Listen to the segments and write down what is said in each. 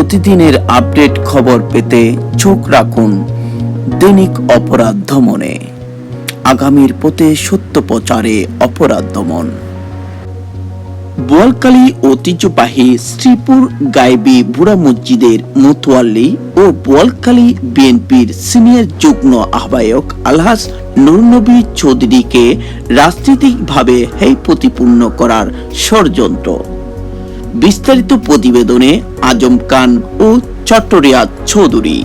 প্রতিদিনের আপডেট খবর পেতে চোখ রাখুন দৈনিক অপরাধ দমনে আগামীর পথে সত্য প্রচারে অপরাধ দমন। বোয়ালকালী ঐতিহ্যবাহী শ্রীপুর, গাইবি, বুড়া মসজিদের মোতোয়াল্লি ও বোয়ালকালী বিএনপির সিনিয়র যুগ্ম আহ্বায়ক আলহাস নুরনবী চৌধুরীকে রাজনৈতিকভাবে হেয় প্রতিপূর্ণ করার ষড়যন্ত্র। বিস্তারিত প্রতিবেদনে আজম খান ও চট্টরিয়াদ চৌধুরী।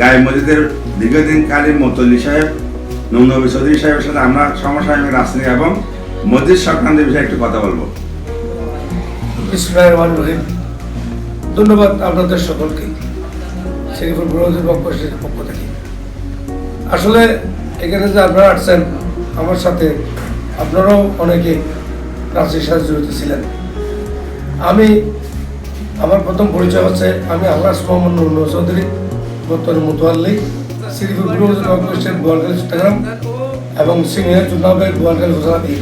গায়ে মসজিদের দীর্ঘদিনকালীন মতলি সাহেব নবী চৌধুরী সাহেবের সাথে আমরা সমসাময়িক রাজনীতি এবং মসজিদ সংক্রান্ত বিষয়ে একটু কথা বলব। ধন্যবাদ আপনাদের সকলকে শ্রীপুর বিরোধী পক্ষের পক্ষ থেকে। আসলে এখানে যে আপনারা আসছেন আমার সাথে আপনারাও অনেকে রাজনীতির সাথে জড়িত ছিলেন। আমি আমার প্রথম পরিচয় হচ্ছে আমি আল্লাহ নুর চৌধুরী, বর্তমানে মুতোয়াল্লি বিরোধী পক্ষের গোয়ালখালী চট্টগ্রাম এবং সিনিয়র চুনাবের ঘোষণা দিয়ে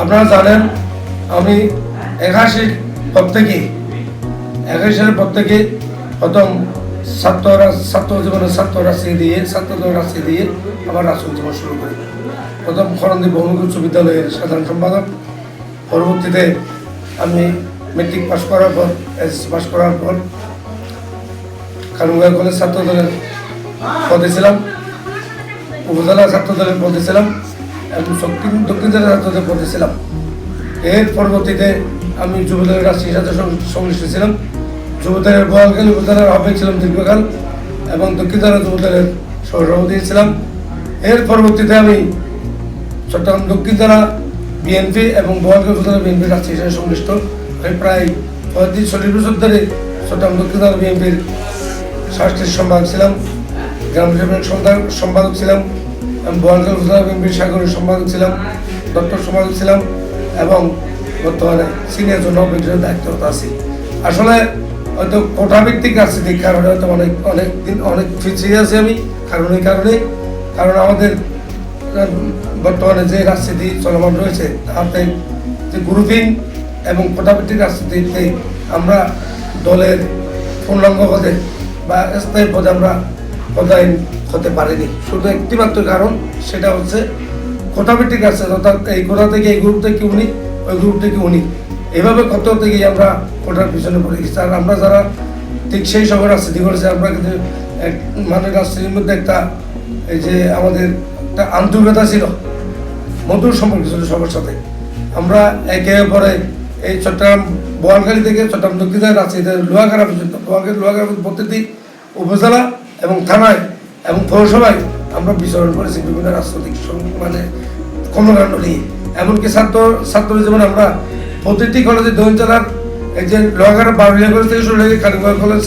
আপনারা জানেন, আমি একাশির পর থেকে একাশি সালের পর থেকে প্রথম ছাত্র ছাত্র জীবনে ছাত্র রাশি দিয়ে, ছাত্র রাশি দিয়ে আমার রাজনৈতিক জীবন শুরু করি। প্রথম খরন্দী বহুমুখী উচ্চ বিদ্যালয়ের সাধারণ সম্পাদক। পরবর্তীতে আমি মেট্রিক পাস করার পর এস পাস করার পর খানুগা কলেজ ছাত্র দলের পদে ছিলাম, উপজেলা ছাত্র দলের পদে ছিলাম এবং শক্তি দক্ষিণ জেলা ছাত্রদের পদে ছিলাম। এর পরবর্তীতে আমি যুবদলের রাষ্ট্রীয় সাথে সংশ্লিষ্ট ছিলাম। যুবদলের বোয়ালখালী উপজেলার আহ্বায়ক ছিলাম দীর্ঘকাল এবং দক্ষিণ জেলা যুবদলের সহসভাপতি ছিলাম। এর পরবর্তীতে আমি চট্টগ্রাম দক্ষিণ জেলা বিএনপি এবং বোয়ালখালী উপজেলা বিএনপির রাষ্ট্রীয় সাথে সংশ্লিষ্ট। প্রায় পঁয়ত্রিশ চল্লিশ বছর ধরে চট্টগ্রাম দক্ষিণ বিএনপির সাংস্কৃতিক সম্পাদক ছিলাম, গ্রাম সেবক সম্পাদক- ছিলাম আমি বোয়ালখালী উপজেলা বিএনপির সাগরের সম্পাদক ছিলাম, দপ্তর সম্পাদক ছিলাম, এবং বর্তমানে সিনিয়র জন অভিযোগের দায়িত্বরত আছি। আসলে হয়তো কোটাভিত্তিক রাজনীতির কারণে হয়তো অনেক অনেক দিন অনেক পিছিয়ে আছি আমি, কারণ এই কারণে কারণ আমাদের বর্তমানে যে রাজনীতি চলমান রয়েছে তাতে যে গ্রুপিং এবং কোটাভিত্তিক রাজনীতিতে আমরা দলের পূর্ণাঙ্গ পদে বা স্থায়ী পদে আমরা পদায়ন হতে পারিনি। শুধু একটিমাত্র কারণ, সেটা হচ্ছে কোটাভিত্তিক আছে অর্থাৎ এই কোটা থেকে এই গ্রুপ থেকে উনি, ওই গ্রুপ থেকে উনি। এভাবে কত থেকেই আমরা কোটার পিছনে পড়ে গেছি। আর আমরা যারা ঠিক সেই সময় রাজনীতি করেছে, আমরা কিন্তু মানে রাজনীতির মধ্যে একটা এই যে আমাদের একটা আন্তরিকতা ছিল। মধুর সম্পর্ক ছিল সবার সাথে। আমরা একে পরে এই চট্টগ্রাম বোয়ালখালী থেকে চট্টগ্রাম দক্ষিণ রাজনীতি লোহাগাড়া পর্যন্ত লোহাগাড়া লোহাগাড়া প্রতিটি উপজেলা এবং থানায় এবং পৌরসভায় আমরা বিচরণ করেছি বিভিন্ন রাজনৈতিক মানে কর্মকাণ্ড নিয়ে। এমনকি ছাত্র ছাত্র জীবনে আমরা প্রতিটি কলেজে দৈন জেলার এই যে লোহাগাড়া বারুলিয়া কলেজ থেকে শুরু হয়ে কালীগঞ্জ কলেজ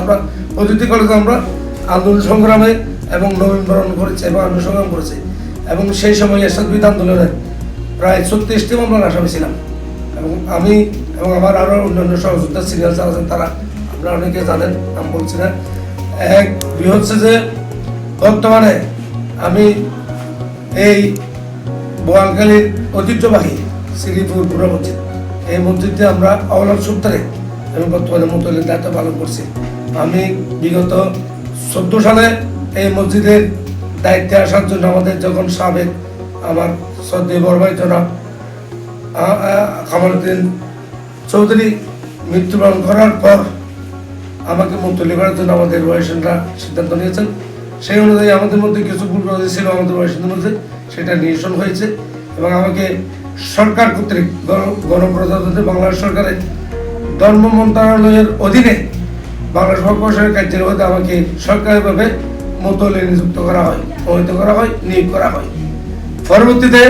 আমরা প্রতিটি কলেজে আমরা আন্দোলন সংগ্রামে এবং নবীনবরণ করেছি এবং সংগ্রাম করেছি। এবং সেই সময় এরশাদ আন্দোলনে প্রায় ছত্রিশটি মামলার আসামি ছিলাম। এবং আমি এবং আমার আরও অন্যান্য সহযোদ্ধা সিরিয়াল আছেন তারা, আপনারা অনেকে জানেন, নাম বলছি না। এক, দুই হচ্ছে যে বর্তমানে আমি এই বোয়ালখালীর ঐতিহ্যবাহী শ্রীপুর বুড়া মসজিদ। এই মসজিদে আমরা অবলম্ব সূত্রে এবং বর্তমানে মুতলের দায়িত্ব পালন করছি। আমি বিগত চোদ্দ সালে এই মসজিদের দায়িত্বে আসার জন্য আমাদের যখন সাবেক আমার শ্রদ্ধেয় বড়ভাই জনাব, আ- চৌধুরী মৃত্যুবরণ করার পর আমাকে মুক্তলি করার জন্য আমাদের ওয়াইসেনরা সিদ্ধান্ত নিয়েছেন। সেই অনুযায়ী আমাদের মধ্যে কিছু ভুল ছিল আমাদের ওয়াইসেনের মধ্যে, সেটা নিরসন হয়েছে এবং আমাকে সরকার কর্তৃক গণ- গণপ্রজাতন্ত্রী বাংলাদেশ সরকারের ধর্ম মন্ত্রণালয়ের অধীনে বাংলাদেশ প্রকৌশলের মধ্যে আমাকে সরকারিভাবে মোতলে নিযুক্ত করা হয় মনোনীত করা হয়, নিয়োগ করা হয়। পরবর্তীতে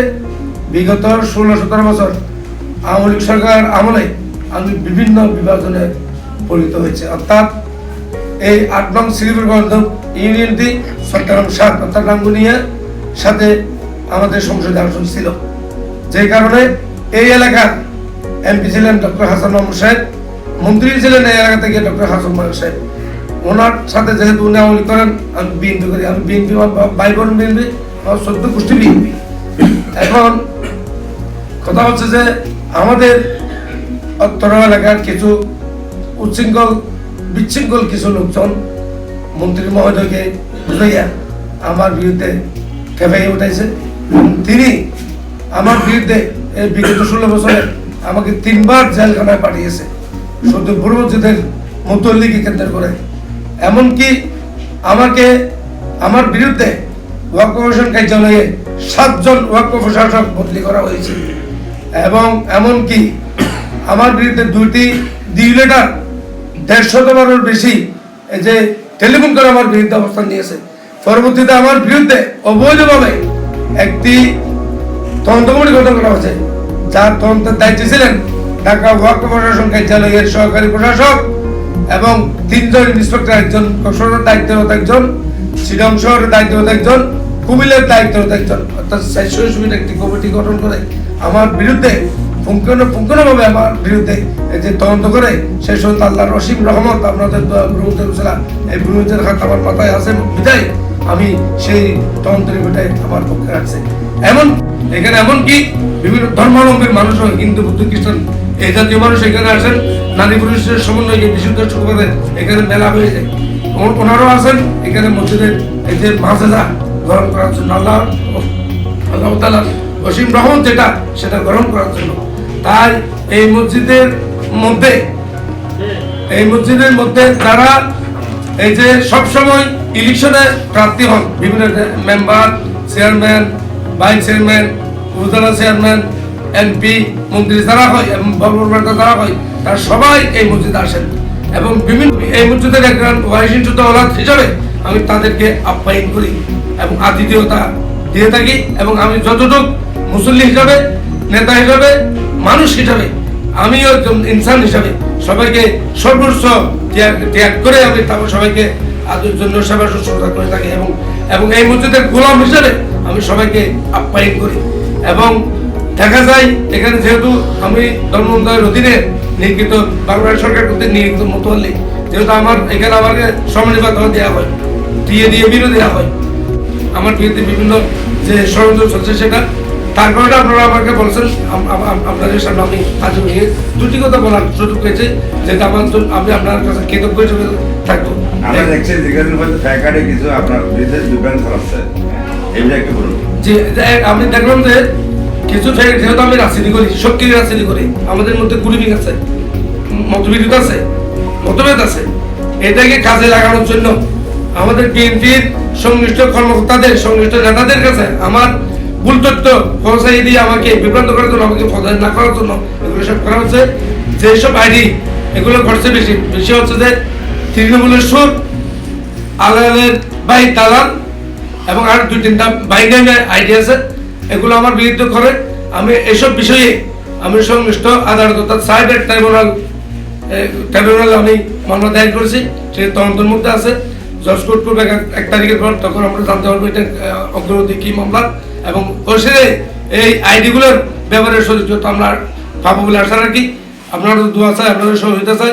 বিগত ষোলো সতেরো বছর আওয়ামী লীগ সরকার আমলে আমি বিভিন্ন বিভাজনে পরিণত হয়েছে। অর্থাৎ এই আট নং শ্রীপুরগঞ্জ ইউনিয়নটি চট্টগ্রাম সাত, অর্থাৎ রাঙ্গুনিয়ার সাথে আমাদের সংসদে আসন ছিল। যে কারণে এই এলাকার এমপি ছিলেন ডক্টর হাসান মাহমুদ সাহেব, মন্ত্রী ছিলেন এই এলাকা থেকে ডক্টর হাসান মাহমুদ সাহেব। ওনার সাথে যেহেতু উনি আমলি করেন, আমি বিএনপি করি, আমি বিএনপি ভাই বোন বিএনপি আমার সদ্য গোষ্ঠী বিএনপি। এখন কথা হচ্ছে যে আমাদের অত্তর এলাকার কিছু উচ্ছৃঙ্খল বিশৃঙ্খল কিছু লোকজন মন্ত্রী মহোদয়কে বুঝাইয়া আমার বিরুদ্ধে খেপাইয়ে উঠাইছে। তিনি আমার বিরুদ্ধে এই বিগত ষোলো বছরে আমাকে তিনবার জেলখানায় পাঠিয়েছে। শুধু বুড়ো মসজিদের মুতল্লিকে কেন্দ্র করে। এমনকি আমাকে, আমার বিরুদ্ধে ওয়াক প্রশাসন কার্যালয়ে সাতজন ওয়াক প্রশাসক বদলি করা হয়েছে। এবং এমনকি আমার বিরুদ্ধে দুটি দুই লেটার বেশি যে টেলিফোন করে আমার বিরুদ্ধে অবস্থান নিয়েছে। পরবর্তীতে আমার বিরুদ্ধে অবৈধভাবে একটি তদন্ত গঠন করা হয়েছে। যার তদন্তের দায়িত্বে ছিলেন ঢাকা ওয়াক প্রশাসন কার্যালয়ের সহকারী প্রশাসক এবং তিনজন ইন্সপেক্টর একজন কক্সবাজার দায়িত্বরত একজন শিলং শহরের দায়িত্বরত একজন কুমিল্লার দায়িত্বরত একজন। অর্থাৎ সুবিধা একটি কমিটি গঠন করে, আমার বিরুদ্ধে, পুঙ্খানু, পুঙ্খানুভাবে আমার বিরুদ্ধে যে তদন্ত করে, সেই সময় আল্লাহর অসীম রহমত আপনাদের ব্রহ্মদের উসলা এই ব্রহ্মদের হাত আমার মাথায় আছে বিদায় আমি সেই তদন্ত রিপোর্টে আমার পক্ষে আছে এমন, এখানে এমন কি, বিভিন্ন ধর্মাবলম্বীর মানুষও হিন্দু, বুদ্ধ, খ্রিস্টান এই জাতীয় মানুষ এখানে আসেন, নারী পুরুষের সমন্বয়ে বিশুদ্ধ শুক্রবারে এখানে মেলা হয়ে যায়। ওন- ওনারাও আছেন এখানে মসজিদের এই যে মাঝেদা গ্রহণ করার জন্য, আল্লাহ আল্লাহ অসীম রহমত যেটা, সেটা গ্রহণ করার জন্য। তাই এই মসজিদের মধ্যে, এই মসজিদের মধ্যে যারা এই যে সবসময় ইলেকশনে প্রার্থী হন, বিভিন্ন মেম্বার চেয়ারম্যান ভাইস চেয়ারম্যান উপজেলা চেয়ারম্যান এমপি, মন্ত্রী যারা হয়, এবং বর্বরবার্তা যারা হয়, তারা সবাই এই মসজিদে আসেন। এবং বিভিন্ন এই মসজিদের একজন ওয়াইশিষ্ট ওলাদ হিসাবে আমি তাদেরকে আপ্যায়ন করি এবং আতিথেয়তা দিয়ে থাকি। এবং আমি যতটুকু মুসল্লি হিসাবে, নেতা হিসাবে, মানুষ হিসাবে, আমিও একজন ইনসান হিসাবে সবাইকে সর্বোচ্চ ত্যাগ করে আমি তারপর সবাইকে আদর জন্য সেবা শুশ্রূষা করে থাকি এবং এবং এই মসজিদের গোলাম হিসাবে আমি সবাইকে আপ্যায়ন করি। এবং দেখা যায় এখানে যেহেতু আমি ধর্মমন্ত্রণালয়ের অধীনে নিয়োজিত বাংলাদেশ সরকার কর্তৃক নিয়োজিত মতোয়াল্লি যেহেতু আমার এখানে আমাকে সমানিপাত দেওয়া হয় দিয়ে দিয়ে বিরো দেওয়া হয়। আমার বিরুদ্ধে বিভিন্ন যে ষড়যন্ত্র চলছে সেটা তার কারণে আপনারা আমাকে বলছেন আপনাদের সামনে আমি হাজির হয়ে দুটি কথা বলার সুযোগ পেয়েছে যেটা আমার আমি আপনার কাছে কৃতজ্ঞ হিসেবে থাকব। আমরা দেখছি দীর্ঘদিন হয়তো ফ্যাকার্ডে কিছু আপনার বিরুদ্ধে বিভ্রান্ত ছড়াচ্ছে এইটা একটু বলুন। যে যে আমি দেখলাম যে কিছু যেহেতু আমি রাজনীতি করি সক্রিয় রাজনীতি করি, আমাদের মধ্যে গ্রুপিং আছে, মতবিরোধ আছে, মতভেদ আছে। এটাকে কাজে লাগানোর জন্য আমাদের বিএনপির সংশ্লিষ্ট কর্মকর্তাদের, সংশ্লিষ্ট নেতাদের কাছে আমার ভুল তথ্য পৌঁছাই দিয়ে আমাকে বিভ্রান্ত করার জন্য, আমাকে পদায়ন না করার জন্য এগুলো সব করা হচ্ছে। যেসব আইডি এগুলো ঘটছে বেশি। বেশি হচ্ছে যে তৃণমূলের সুর, আলালের বাই দালাল এবং আর দুই তিনটা বাইনামে আইডিয়া আছে। এগুলো আমার বিরুদ্ধে করে আমি এসব বিষয়ে আমি সংশ্লিষ্ট আদালত অর্থাৎ সাইবার ট্রাইব্যুনাল ট্রাইব্যুনাল আমি মামলা দায়ের করেছি সেই তদন্তের মধ্যে আছে। জজ কোর্ট করবে এক- তারিখের পর তখন আমরা জানতে পারব এটা অগ্রগতি কী মামলা এবং ওসে এই আইডিগুলোর ব্যাপারে সহযোগিতা আমরা পাবো বলে আশা রাখি। আপনারা দোয়া চাই, আপনাদের সহযোগিতা চাই।